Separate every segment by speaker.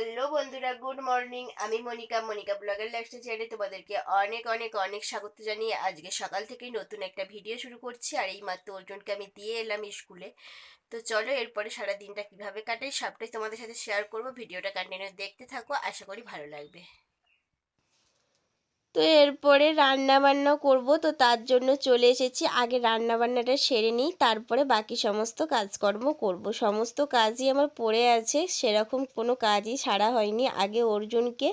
Speaker 1: Hello বন্ধুরা, good morning. আমি মনিকা মনিকা ব্লগের লাইফস্টাইল চ্যানেলে তোমাদেরকে অনেক অনেক অনেক স্বাগত জানিয়ে আজকে সকাল থেকে নতুন একটা ভিডিও শুরু করছি। আর এই মাত্র অর্জুনকে আমি দিয়ে এলাম স্কুলে। তো চলো, এরপরে সারা দিনটা কীভাবে কাটাই, সবটাই তোমাদের সাথে শেয়ার করব। ভিডিওটা কন্টিনিউ দেখতে থাকো, আশা করি ভালো লাগবে। তো এরপরে রান্না বান্না করব, তো তার জন্য চলে এসেছি। আগে রান্না বান্নাটা সেরে নিই, তারপরে বাকি সমস্ত কাজকর্ম করব। সমস্ত কাজই আমার পড়ে আছে, সেরকম কোনো কাজই সারা হয়নি। আগে অর্জুনকে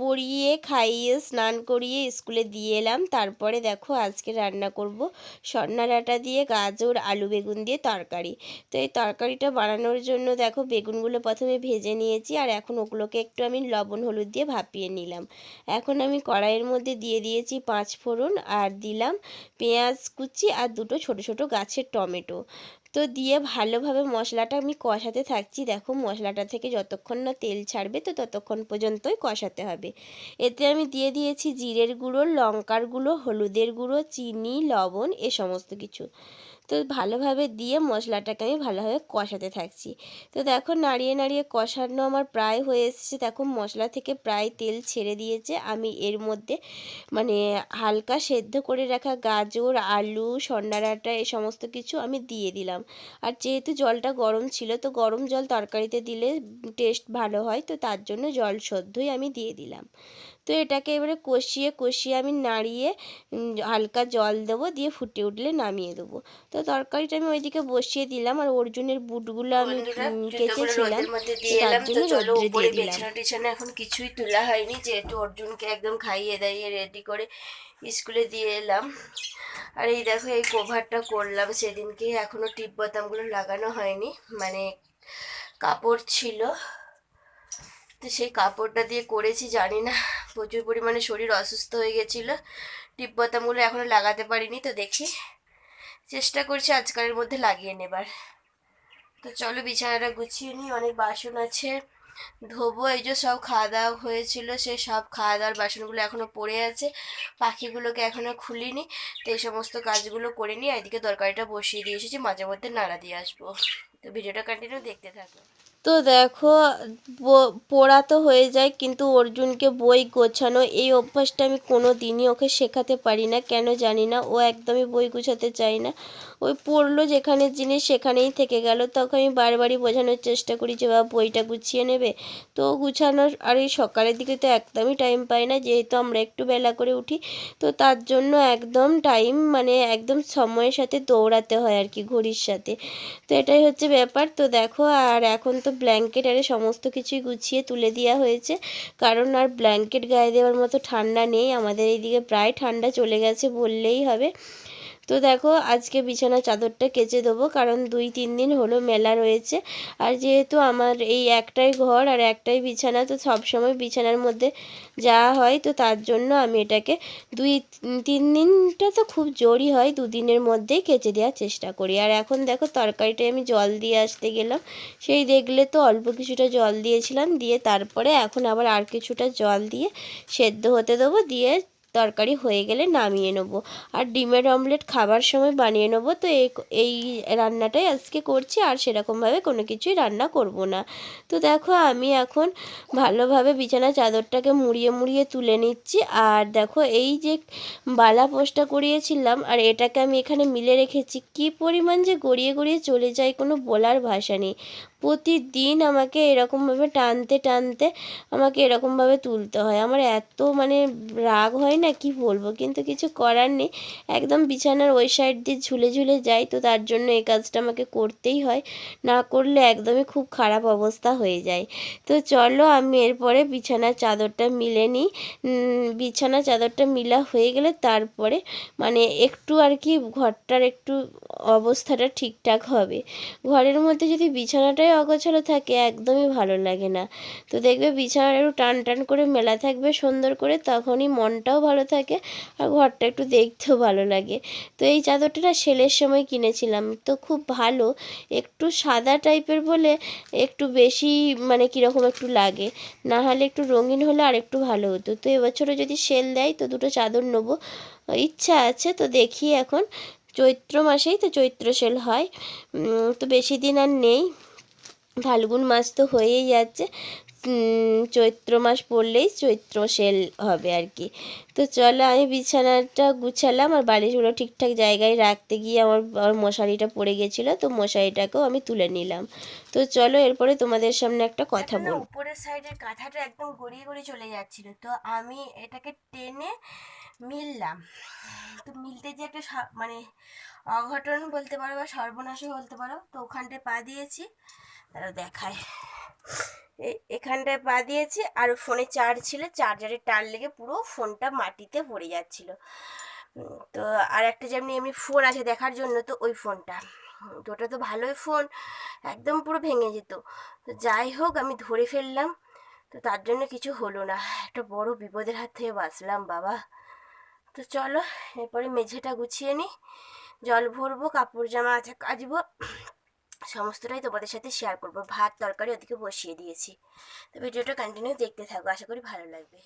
Speaker 1: পরিয়ে খাইয়ে, স্নান করিয়ে স্কুলে দিয়ে এলাম। তারপরে দেখো আজকে রান্না করব সন্না ডাঁটা দিয়ে, গাজর, আলু বেগুন দিয়ে তরকারি। তো এই তরকারিটা বানানোর জন্য দেখো বেগুনগুলো প্রথমে ভেজে নিয়েছি, আর এখন ওগুলোকে একটু আমি লবণ, হলুদ দিয়ে ভাপিয়ে নিলাম। এখন আমি কড়াইয়ের মধ্যে দিয়ে দিয়েছি পাঁচ ফোড়ন আর দিলাম পেঁয়াজ কুচি আর দুটো ছোট ছোট গাছের টমেটো। তো দিয়ে ভালোভাবে মশলাটা আমি কষাতে থাকছি। দেখো মশলাটা থেকে যতক্ষণ না তেল ছাড়বে তো ততক্ষণ পর্যন্তই কষাতে হবে। এতে আমি দিয়ে দিয়েছি জিরের গুঁড়ো, লঙ্কার গুঁড়ো, হলুদের গুঁড়ো, চিনি, লবণ এ সমস্ত কিছু। তো ভালোভাবে দিয়ে মশলাটাকে আমি ভালোভাবে কষাতে থাকছি। তো দেখো নাড়িয়ে নাড়িয়ে কষানো আমার প্রায় হয়ে এসেছে। দেখো মশলা থেকে প্রায় তেল ছেড়ে দিয়েছে। আমি এর মধ্যে মানে হালকা সেদ্ধ করে রাখা গাজর, আলু সন্না ডাঁটা এ সমস্ত কিছু আমি দিয়ে দিলাম। আর যেহেতু জলটা গরম ছিল, তো গরম জল তরকারিতে দিলে টেস্ট ভালো হয়। তো তার জন্য জল সদ্যই আমি দিয়ে দিলাম। তো এটাকে এবারে কষিয়ে কষিয়ে আমি নাড়িয়ে হালকা জল দেবো দিয়ে ফুটে উঠলে নামিয়ে দেবো। তো তরকারিটা আমি ওইদিকে বসিয়ে দিলাম আর অর্জুনের বুটগুলো আমি কেচেছিলাম। তার জন্য রোদ্রে দিয়ে দিলাম। টিছানা এখন কিছুই তোলা হয়নি। যেহেতু অর্জুনকে একদম খাইয়ে দাইয়ে রেডি করে স্কুলে দিয়ে এলাম। আর এই দেখো এই কভারটা করলাম। সেদিনকে এখনও টিপ বোতামগুলো লাগানো হয়নি। মানে কাপড় ছিল। তো সেই কাপড়টা দিয়ে করেছি জানি না। প্রচুর পরিমাণে শরীর অসুস্থ হয়ে গেছিল। টিপ এখনও লাগাতে পারিনি, তো দেখি। চেষ্টা করছি আজকালের মধ্যে লাগিয়ে নেবার। তো চলো বিছানাটা গুছিয়ে নিই, অনেক বাসন আছে। ধোবো, এই যে সব খাওয়া দাওয়া হয়েছিল, সে সব খাওয়া দাওয়ার বাসনগুলো এখনও পড়ে আছে। পাখিগুলোকে এখনও খুলিনি, তো এই সমস্ত কাজগুলো করে নিই এদিকে তরকারিটা বসিয়ে দিয়ে এসেছি, মাঝে মধ্যে নাড়া দিয়ে আসব। তো ভিডিওটা কন্টিনিউ দেখতে থাকো। তো দেখো পড়া তো হয়ে যায়, কিন্তু অর্জুনকে বই গোছানো, এই অভ্যাসটা আমি কোনো দিনই ওকে শেখাতে পারি না, কেন জানি না, ও একদমই বই গুছাতে চায় না। ওই পড়ল যেখানে জিনিস সেখানেই থেকে গেল। তখন আমি বারবারই বোঝানোর চেষ্টা করি যে, বাবা, বইটা গুছিয়ে নেবে? তো গুছানোর, আর এই সকালের দিকে তো একদমই টাইম পাই না। যেহেতু আমরা একটু বেলা করে উঠি, তো তার জন্য একদম টাইম মানে একদম সময়ের সাথে দৌড়াতে হয় আর কি, ঘড়ির সাথে। তো এটাই হচ্ছে ব্যাপার। তো দেখো, আর এখন তো ব্ল্যাঙ্কেট আরে সমস্ত কিছুই গুছিয়ে তুলে দেওয়া হয়েছে। কারণ আর ব্ল্যাঙ্কেট গায়ে দেওয়ার মতো ঠান্ডা নেই। আমাদের এইদিকে প্রায় ঠান্ডা চলে গেছে বললেই হবে। তো দেখো, আজকে বিছানা চাদরটা কেচে দেবো, কারণ দুই, তিন দিন হলো মেলা রয়েছে। আর যেহেতু আমার এই একটাই ঘর আর একটাই বিছানা, তো সবসময় বিছানার মধ্যে যাওয়া হয়, তো তার জন্য আমি এটাকে দুই, তিন দিনটা তো খুব জোরই হয়, দুদিনের মধ্যেই কেচে দেওয়ার চেষ্টা করি। আর এখন দেখো, তরকারিটায় আমি জল দিয়ে আসতে গেলাম। সেই দেখলে তো অল্প কিছুটা জল দিয়েছিলাম, দিয়ে তারপরে এখন আবার আর কিছুটা জল দিয়ে সেদ্ধ হতে দেবো, দিয়ে তরকারি হয়ে গেলে নামিয়ে নেব। আর ডিমের অমলেট খাবার সময় বানিয়ে নেব। তো এই রান্নাটাই আজকে করছি। আর সেরকমভাবে কোনো কিছুই রান্না করব না। তো দেখো, আমি এখন ভালোভাবে বিছানা চাদরটাকে মুড়িয়ে মুড়িয়ে তুলে নিচ্ছি। আর দেখো, এই যে বালা পোস্টটা করিয়েছিলাম, আর এটাকে আমি এখানে মিলে রেখেছি। কি পরিমাণ যে গড়িয়ে গড়িয়ে চলে যায় কোনো বলার ভাষা নেই। প্রতিদিন আমাকে এরকমভাবে টানতে টানতে আমাকে এরকমভাবে তুলতে হয়। আমার এত মানে রাগ হয় না, কি বলব? কিন্তু কিছু করার নেই। একদম বিছানার ওই সাইড দিয়ে ঝুলে ঝুলে যাই তো তার জন্য এই কাজটা আমাকে করতেই হয়। না করলে একদমই খুব খারাপ অবস্থা হয়ে যায়। তো চলো আমি এরপরে বিছানার চাদরটা মিলে নিই। বিছানা চাদরটা মিলা হয়ে গেলে তারপরে মানে একটু আর কি ঘরটার একটু অবস্থাটা ঠিকঠাক হবে। ঘরের মধ্যে যদি বিছানাটাই অগোছালো থাকে, একদমই ভালো লাগে না। তো দেখবে বিছানাটা একটু টান টান করে মেলা থাকবে সুন্দর করে, তখনই মনটাও ভালো থাকে আর ঘরটা একটু দেখতেও ভালো লাগে। তো এই চাদরটা না সেলের সময় কিনেছিলাম। তো খুব ভালো, একটু সাদা টাইপের বলে একটু বেশি মানে কীরকম একটু লাগে, না হলে একটু রঙিন হলে আর একটু ভালো হতো। তো এবছরও যদি সেল দেয়, তো দুটো চাদর নেব। ইচ্ছা আছে, তো দেখি এখন। চৈত্র মাসেই তো চৈত্র সেল হয়। তো বেশি দিন আর নেই। ফাল্গুন মাস তো হয়েই যাচ্ছে। চৈত্র মাস পড়লেই চৈত্র সেল হবে আর কি। তো চলো আমি বিছানাটা গুছালাম আর বালিশগুলো ঠিকঠাক জায়গায় রাখতে গিয়ে আমার আমার মশারিটা পড়ে গেছিল তো মশারিটাকেও আমি তুলে নিলাম। তো চলো এরপরে তোমাদের সামনে একটা কথা বলব। উপরের সাইডের কাঁথাটা একদম গড়িয়ে গড়িয়ে চলে যাচ্ছিল তো আমি এটাকে টেনে মিললাম। তো মিলতে যে একটা মানে অঘটন বলতে পারো বা সর্বনাশও বলতে পারো, তো ওখানটায় পা দিয়েছি। তারা দেখায়। এখানটায় পা দিয়েছি আর ফোনে চার্জ ছিল চার্জারের টান লেগে পুরো ফোনটা মাটিতে পড়ে যাচ্ছিল। তো আর একটা যেমনি এমনি ফোন আছে দেখার জন্য তো ওই ফোনটা। তো ওটা তো ভালোই ফোন একদম পুরো ভেঙে যেত। তো যাই হোক, আমি ধরে ফেললাম, তো তার জন্য কিছু হলো না। একটা বড় বিপদের হাত থেকে বাঁচলাম, বাবা। তো চলো, এরপরে মেঝেটা গুছিয়ে নিই জল ভরবো, কাপড় জামা আছে কাচবো। সমস্তটাই তোমাদের সাথে শেয়ার করব। ভাত, তরকারি ওদিকে বসিয়ে দিয়েছি। তো ভিডিওটা কন্টিনিউ দেখতে থাকব আশা করি ভালো লাগবে।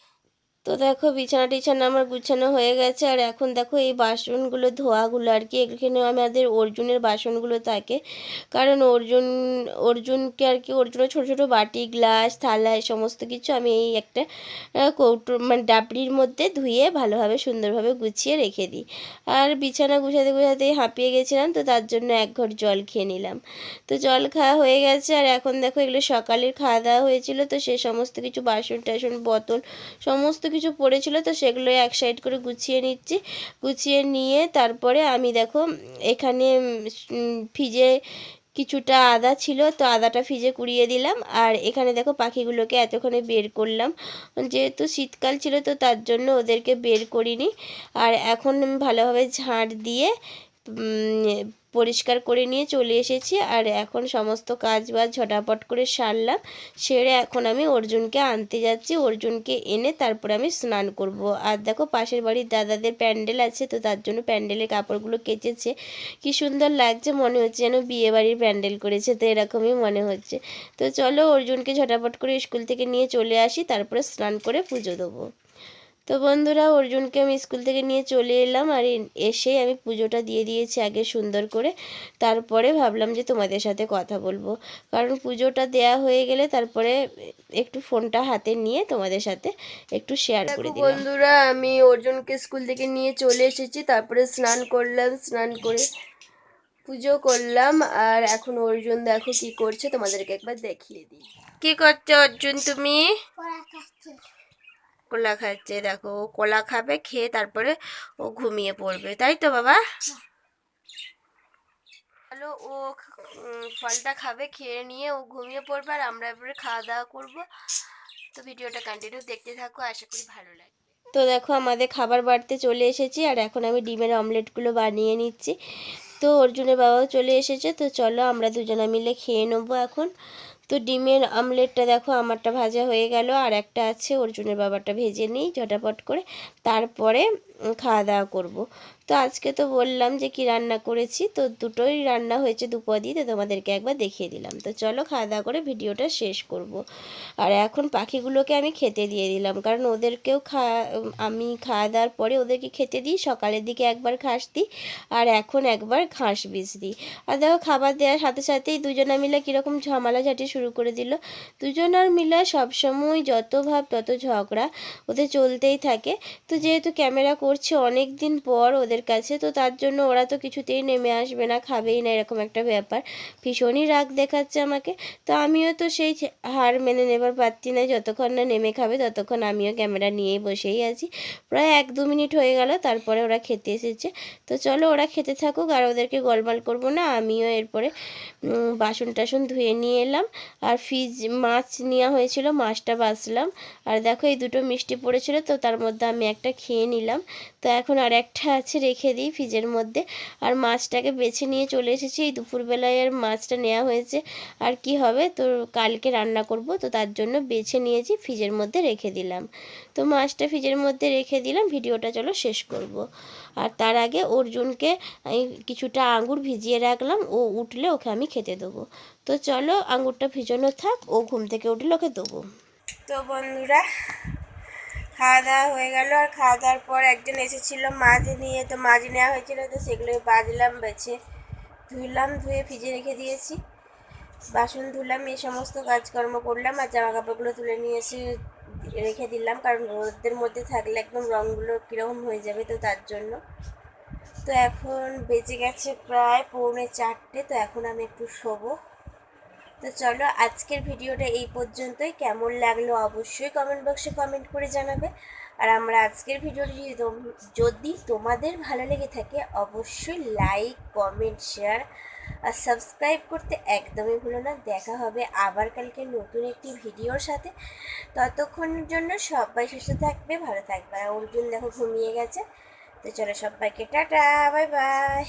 Speaker 1: তো দেখো বিছানা টিছানা আমার গুছানো হয়ে গেছে, আর এখন দেখো এই বাসনগুলো, ধোয়াগুলো আর কি এখানে আমাদের অর্জুনের বাসনগুলো থাকে। কারণ অর্জুন, অর্জুনকে আর কি, অর্জুনের ছোটো ছোটো বাটি, গ্লাস, থালা, এই সমস্ত কিছু আমি এই একটা কৌটো মানে ডাবড়ির মধ্যে ধুয়ে ভালোভাবে, সুন্দরভাবে গুছিয়ে রেখে দিই। আর বিছানা গুছাতে গুছাতেই হাঁপিয়ে গেছিলাম, তো তার জন্য এক ঘর জল খেয়ে নিলাম। তো জল খাওয়া হয়ে গেছে, আর এখন দেখো এগুলো সকালের খাওয়া দাওয়া হয়েছিল, তো সে সমস্ত কিছু বাসন টাসন বোতল, সমস্ত কিছু পড়েছিল, তো সেগুলো এক সাইড করে গুছিয়ে নিচ্ছি। গুছিয়ে নিয়ে তারপরে আমি দেখো, এখানে ফিজে ফ্রিজে কিছুটা আদা ছিল, তো আদাটা ফ্রিজে কুড়িয়ে দিলাম। আর এখানে দেখো পাখিগুলোকে এতক্ষণে বের করলাম। যেহেতু শীতকাল ছিল, তো তার জন্য ওদেরকে বের করিনি। আর এখন ভালোভাবে ঝাঁট দিয়ে পরিষ্কার করে নিয়ে চলে এসেছি আর এখন সমস্ত কাজ বাজ ঝটাপট করে সারলাম। সেরে এখন আমি অর্জুনকে আনতে যাচ্ছি। অর্জুনকে এনে তারপরে আমি স্নান করব। আর দেখো পাশের বাড়ির দাদাদের প্যান্ডেল আছে, তো তার জন্য প্যান্ডেলের কাপড়গুলো কেচেছে। কি সুন্দর লাগছে, মনে হচ্ছে যেন বিয়ে বাড়ির প্যান্ডেল করেছে, তো এরকমই মনে হচ্ছে। তো চলো অর্জুনকে ঝটাপট করে স্কুল থেকে নিয়ে চলে আসি, তারপরে স্নান করে পুজো দেবো। তো বন্ধুরা অর্জুনকে আমি স্কুল থেকে নিয়ে চলে এলাম আর এসেই আমি পুজোটা দিয়ে দিয়েছি আগে সুন্দর করে। তারপরে ভাবলাম যে তোমাদের সাথে কথা বলব। কারণ পুজোটা দেয়া হয়ে গেলে তারপরে একটু ফোনটা হাতে নিয়ে তোমাদের সাথে একটু শেয়ার করে দিলাম। বন্ধুরা আমি অর্জুনকে স্কুল থেকে নিয়ে চলে এসেছি। তারপরে স্নান করলাম স্নান করে পুজো করলাম। আর এখন অর্জুন দেখো কি করছে তোমাদেরকে একবার দেখিয়ে দিই। কি করছ অর্জুন তুমি? কলা খাচ্ছে, দেখো, ও কলা খাবে, খেয়ে তারপরে ও ঘুমিয়ে পড়বে, তাই তো বাবা? হ্যালো ও ফলটা খাবে, খেয়ে নিয়ে ও ঘুমিয়ে পড়বে, আর আমরা এবারে খাওয়া দাওয়া করব। তো ভিডিওটা কন্টিনিউ দেখতে থাকো, আশা করি ভালো লাগে তো দেখো, আমাদের খাবার বাড়তে চলে এসেছি, আর এখন আমি ডিমের অমলেটগুলো বানিয়ে নিচ্ছি। তো অর্জুনের বাবাও চলে এসেছে, তো চলো আমরা দুজনে মিলে খেয়ে নেব এখন। তো ডিমের আমলেটটা দেখো, আমারটা ভাজা হয়ে গেল, আর একটা আছে অর্জুনের বাবারটা ভেজে নিই ঝটাপট করে। তারপরে খাওয়া দাওয়া করব। তো আজকে তো বললাম যে, কি রান্না করেছি? তো দুটোই রান্না হয়েছে দুপদই তো তোমাদেরকে একবার দেখিয়ে দিলাম। তো চলো খাওয়া দাওয়া করে ভিডিওটা শেষ করব। আর এখন পাখিগুলোকে আমি খেতে দিয়ে দিলাম, কারণ ওদেরকেও খা আমি খাওয়া দাওয়ার পরে ওদেরকে খেতে দিই, সকালের দিকে একবার ঘাস দিই, আর এখন একবার ঘাস বীজ দিই। আর দেখো খাবার দেওয়ার সাথে সাথেই দুজনা মিলে কীরকম ঝামেলাঝাটি শুরু করে দিল। দুজনার মিলে সবসময় যত ভাব তত ঝগড়া ওদের চলতেই থাকে। তো যেহেতু ক্যামেরা করছে অনেক দিন পর ওদের কাছে, তো তার জন্য ওরা তো কিছুতেই নেমে আসবে না, খাবেই না, এরকম একটা ব্যাপার। ভীষণই রাগ দেখাচ্ছে আমাকে। তো আমিও তো সেই হার মেনে নেবার পারছি না যতক্ষণ না নেমে খাবে ততক্ষণ আমিও ক্যামেরা নিয়েই বসেই আছি। প্রায় এক দু মিনিট হয়ে গেল, তারপরে ওরা খেতে এসেছে। তো চলো ওরা খেতে থাকুক, আর ওদেরকে গোলমাল করব না, আমিও এরপরে বাসন টাসন ধুয়ে নিয়ে এলাম। আর ফ্রিজ মাছ নেওয়া হয়েছিল, মাছটা বাছলাম। আর দেখো এই দুটো মিষ্টি পড়েছিল, তো তার মধ্যে আমি একটা খেয়ে নিলাম। তো এখন আর একটা আছে রেখে দিই ফ্রিজের মধ্যে। আর মাছটাকে বেছে নিয়ে চলে এসেছি। এই দুপুরবেলায় আর মাছটা নেওয়া হয়েছে। আর কি হবে? তো কালকে রান্না করব। তো তার জন্য বেছে নিয়েছি, ফ্রিজের মধ্যে রেখে দিলাম। তো মাছটা ফ্রিজের মধ্যে রেখে দিলাম। ভিডিওটা চলো শেষ করব। আর তার আগে অর্জুনকে কিছুটা আঙুর ভিজিয়ে রাখলাম। ও উঠলে ওকে আমি খেতে দেবো। তো চলো আঙুরটা ভিজানো থাক। ও ঘুম থেকে উঠলে ওকে দেবো। তো বন্ধুরা খাওয়া দাওয়া হয়ে গেল আর খাওয়া দাওয়ার পর একজন এসেছিল মাছ নিয়ে। তো মাছ নেওয়া হয়েছিল, তো সেগুলো বাজলাম, বেছে ধুইলাম, ধুয়ে ভিজে রেখে দিয়েছি।
Speaker 2: বাসন ধুলাম, এই সমস্ত কাজকর্ম করলাম আর জামা কাপড়গুলো তুলে নিয়ে এসে রেখে দিলাম, কারণ রোদের মধ্যে থাকলে একদম রঙগুলো কীরকম হয়ে যাবে তো তার জন্য। তো এখন বেঁচে গেছে প্রায় পৌনে চারটে, তো এখন আমি একটু শোবো। তো চলো আজকের ভিডিওটা এই পর্যন্তই। কেমন লাগল অবশ্যই কমেন্ট বক্সে কমেন্ট করে জানাবে। আর আমরা আজকের ভিডিওটি যদি যদি তোমাদের ভালো লেগে থাকে অবশ্যই লাইক কমেন্ট শেয়ার আর সাবস্ক্রাইব করতে একদমই ভুলো না। দেখা হবে আবার কালকে নতুন একটি ভিডিওর সাথে। ততক্ষণের জন্য সবাই সুস্থ থাকবে, ভালো থাকবে। আর অর্জুন দেখো ঘুমিয়ে গেছে। তো চলো সবাইকে টাটা বাই বাই